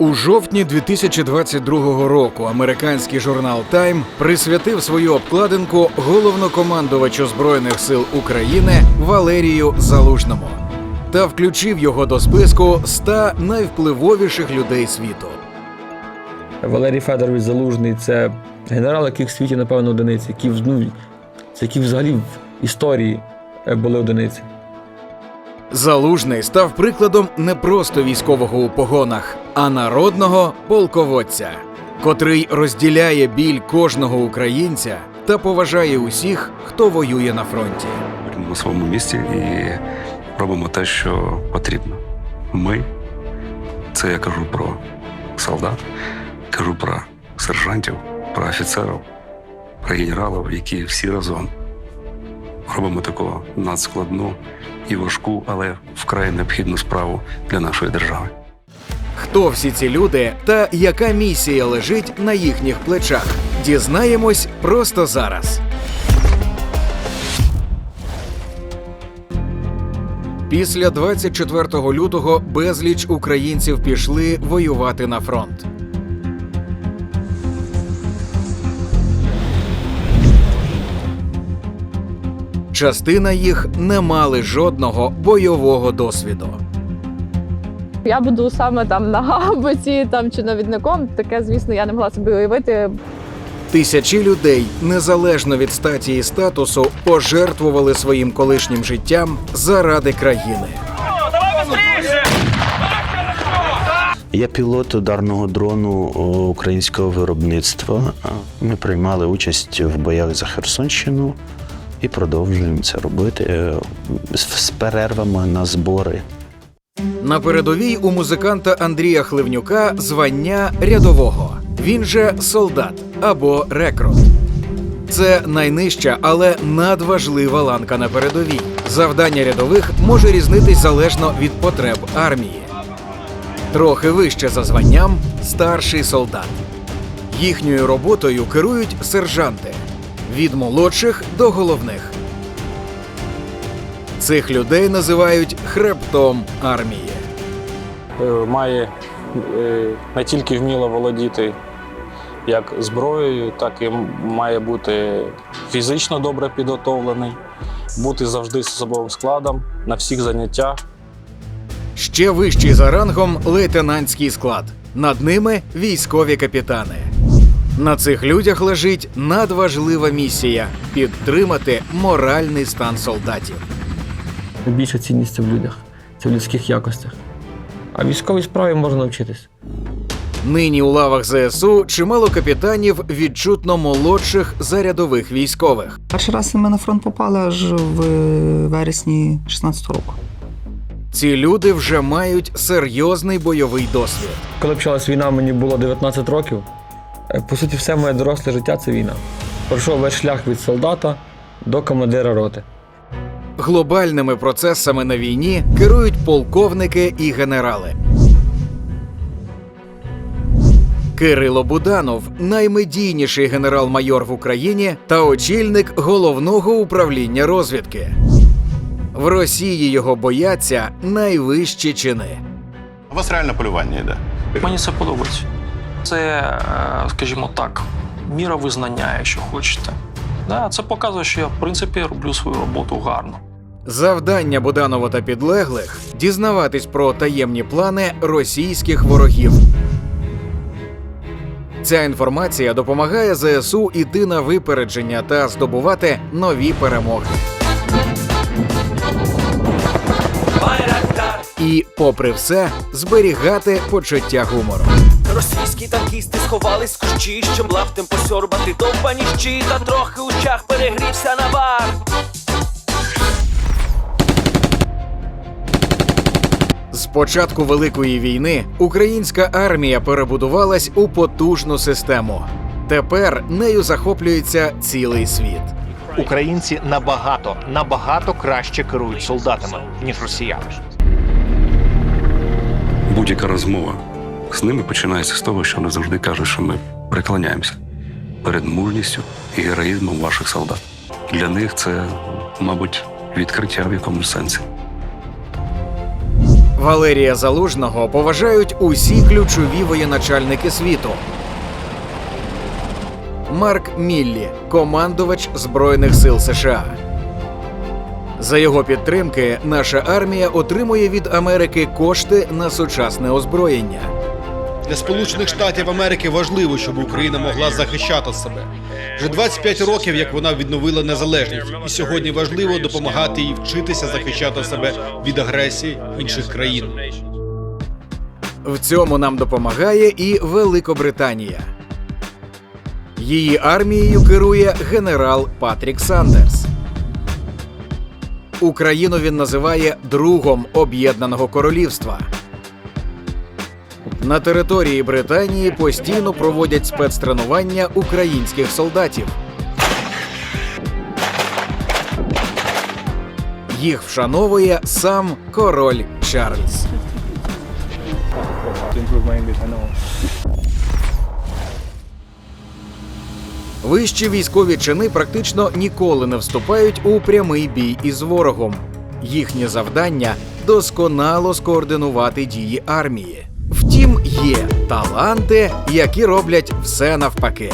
У жовтні 2022 року американський журнал Time присвятив свою обкладинку головнокомандувачу збройних сил України Валерію Залужному та включив його до списку 100 найвпливовіших людей світу. Валерій Федорович Залужний це генерал, яких в світі, напевно, одиниці, які, ну, це які взагалі в історії е, були одиниці. Залужний став прикладом не просто військового у погонах, а народного полководця, котрий розділяє біль кожного українця та поважає усіх, хто воює на фронті. на своєму місці і робимо те, що потрібно. Ми це я кажу про солдат, кажу про сержантів, про офіцерів, про генералів, які всі разом робимо таку надскладну і важку, але вкрай необхідну справу для нашої держави. Хто всі ці люди та яка місія лежить на їхніх плечах? Дізнаємось просто зараз. Після 24 лютого безліч українців пішли воювати на фронт. Частина їх не мали жодного бойового досвіду. Я буду саме там на габиці там чи навідником. Таке, звісно, я не могла собі уявити. Тисячі людей, незалежно від статі і статусу, пожертвували своїм колишнім життям заради країни. Я пілот ударного дрону українського виробництва. Ми приймали участь в боях за Херсонщину і продовжуємо це робити е, з перервами на збори. На передовій у музиканта Андрія Хливнюка звання рядового. Він же солдат або рекрут. Це найнижча, але надважлива ланка на передовій. Завдання рядових може різнитись залежно від потреб армії. Трохи вище за званням старший солдат. Їхньою роботою керують сержанти від молодших до головних. Цих людей називають хребтом армії. е, має е, не тільки вміло володіти як зброєю, так і має бути фізично добре підготовлений, бути завжди з особовим складом на всіх заняттях. Ще вищий за рангом лейтенантський склад. Над ними військові капітани. На цих людях лежить надважлива місія підтримати моральний стан солдатів. Найбільша цінність це в людях, це в людських якостях. А військовій справі можна навчитись. Нині у лавах ЗСУ чимало капітанів відчутно молодших за рядових військових. Перший раз ми на фронт попали аж в вересні 16 року. Ці люди вже мають серйозний бойовий досвід. Коли почалась війна, мені було 19 років. Е, По суті, все моє доросле життя це війна. Пройшов весь шлях від солдата до командира роти. Глобальними процесами на війні керують полковники і генерали. Кирило Буданов наймедійніший генерал-майор в Україні та очільник головного управління розвідки. В Росії його бояться найвищі чини. У вас реально полювання йде. Мені це подобається. Це, е, скажімо так, міра визнання, якщо хочете. Да, це показує, що я, в принципі, роблю свою роботу гарно. Завдання Буданова та підлеглих дізнаватись про таємні плани російських ворогів. Ця інформація допомагає ЗСУ іти на випередження та здобувати нові перемоги. І, попри все, зберігати почуття гумору. Російські танкісти сховались в кущі, щоб лаптем посьорбати довбані щі, та трохи у чах перегрівся навар. З початку Великої війни українська армія перебудувалась у потужну систему. Тепер нею захоплюється цілий світ. Українці набагато набагато краще керують солдатами ніж росіяни. Будь-яка розмова з ними починається з того, що вони завжди кажуть, що ми преклоняємося перед мужністю і героїзмом ваших солдат. Для них це, мабуть, відкриття в якомусь сенсі. Валерія Залужного поважають усі ключові воєначальники світу. Марк Міллі, командувач Збройних сил США. За його підтримки наша армія отримує від Америки кошти на сучасне озброєння. Для Сполучених Штатів Америки важливо, щоб Україна могла захищати себе. Вже 25 років, як вона відновила незалежність, і сьогодні важливо допомагати їй вчитися захищати себе від агресії інших країн. В цьому нам допомагає і Великобританія. Її армією керує генерал Патрік Сандерс. Україну він називає другом Об'єднаного Королівства. На території Британії постійно проводять спецтренування українських солдатів. Їх вшановує сам король Чарльз. Вищі військові чини практично ніколи не вступають у прямий бій із ворогом. Їхнє завдання досконало скоординувати дії армії. Втім, є таланти, які роблять все навпаки.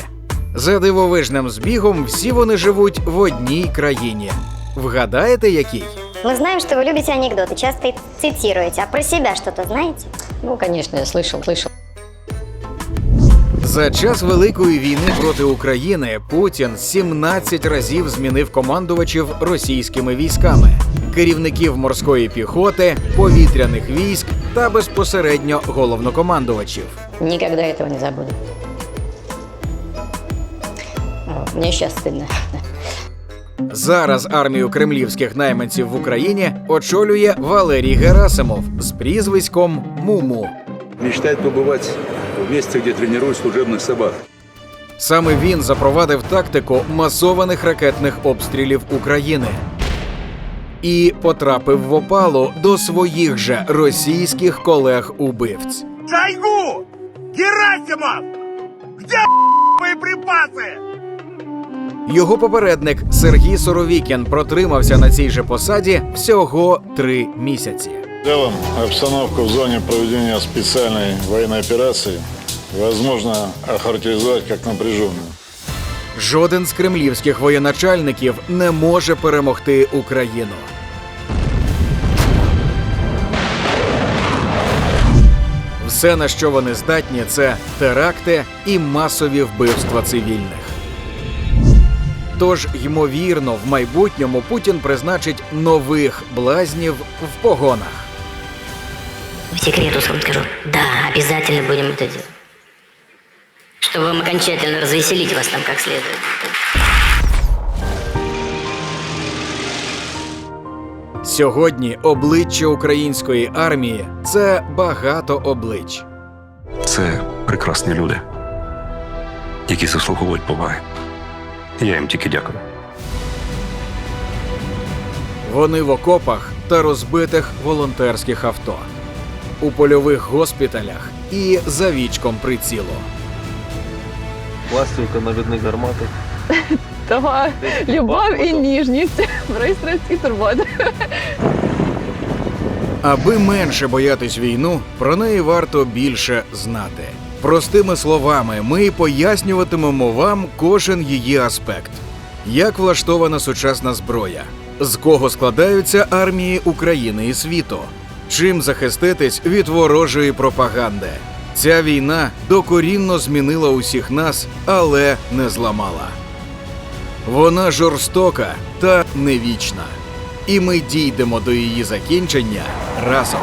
За дивовижним збігом всі вони живуть в одній країні. Вгадаєте, якій? Мы знаем, что вы любите анекдоты, часто их цитируете. А про себя что-то знаете? Ну, звісно, я слышал, слышал. За час Великої війни проти України Путін 17 разів змінив командувачів російськими військами, керівників морської піхоти, повітряних військ та безпосередньо головнокомандувачів. Никогда этого не забуду. Вот, Мне сейчас стыдно. Зараз армію кремлівських найманців в Україні очолює Валерій Герасимов з прізвиськом Муму. Мечтает побывать в месте, где тренируют служебных собак. Саме він запровадив тактику масованих ракетних обстрілів України і потрапив в опалу до своїх же російських колег-убивць. Шойгу! Герасимов! Где боєприпаси? Його попередник Сергій Соровікін протримався на цій же посаді всього три місяці. В целом, обстановку в зоне проведения специальной военной операции возможно охарактеризовать как напряженную. Жоден з кремлівських воєначальників не може перемогти Україну. Все, на що вони здатні, це теракти і масові вбивства цивільних. Тож, ймовірно, в майбутньому Путін призначить нових блазнів в погонах. В секрету вам скажу. Да, обязательно будем это делать. Чтобы вам окончательно развеселить вас там как следует. Сьогодні обличчя української армії це багато облич. Це прекрасні люди, які заслуговують поваги. Я їм тільки дякую. Вони в окопах та розбитих волонтерських авто, у польових госпіталях і за вічком прицілу. Пластинка навідних гармати. Того любов і ніжність, пристрасть і турбота. Аби менше боятись війну, про неї варто більше знати. Простими словами, ми пояснюватимемо вам кожен її аспект: як влаштована сучасна зброя, з кого складаються армії України і світу, чим захиститись від ворожої пропаганди. Ця війна докорінно змінила усіх нас, але не зламала. Вона жорстока та невічна. І ми дійдемо до її закінчення разом.